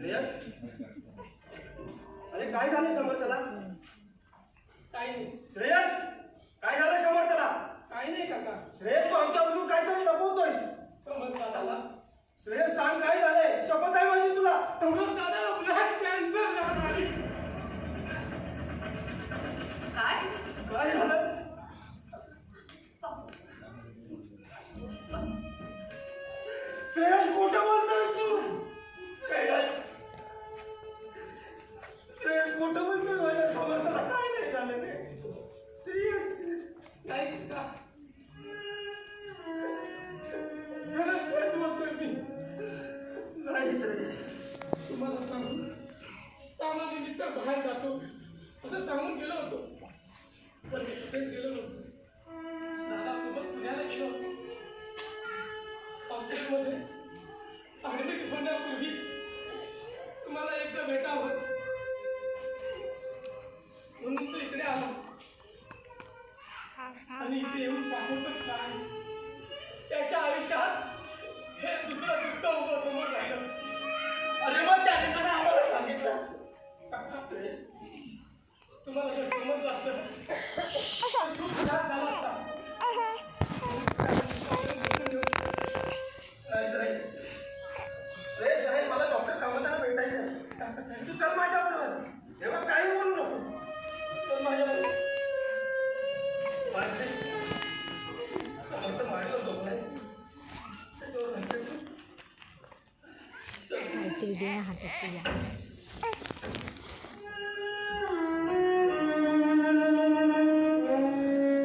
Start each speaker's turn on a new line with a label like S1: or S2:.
S1: श्रेयस? अरे काय झालं समर्थला
S2: काही नाही.
S1: श्रेयस काय झालं समर्थला
S2: काही नाही काका.
S1: श्रेयस तू आमच्यापासून काहीतरी लपवतोयस.
S2: समज दादाला.
S1: श्रेयस सांग काय झालंय? शपथ आहे माझी तुला.
S2: समज दादाला ब्लड कॅन्सर झाला
S3: काय?
S1: काय झालं? श्रेयस खोटं बोलतोय. नाही
S2: का मी तुम्हाला सांगू कामानिमित्त बाहेर जातो असं सांगून गेलो होतो पण मी कुठेच गेलो नव्हतो दादासोबत पुण्याला गेलो होतो आणि इथे येऊन पाहतो काय? त्याच्या आयुष्यात हे दुसरं दुःख उभं समोर राहिलं.
S1: अरे मग त्याने तर आम्हाला सांगितलं.
S2: तुम्हाला जर समजलं असतं तर खूप त्रास झाला असता.
S1: नाही श्रेयस श्रेयस नाही मला डॉक्टर कामताना भेटायचं चल माझ्याबरोबर. तेव्हा तू.
S4: हातात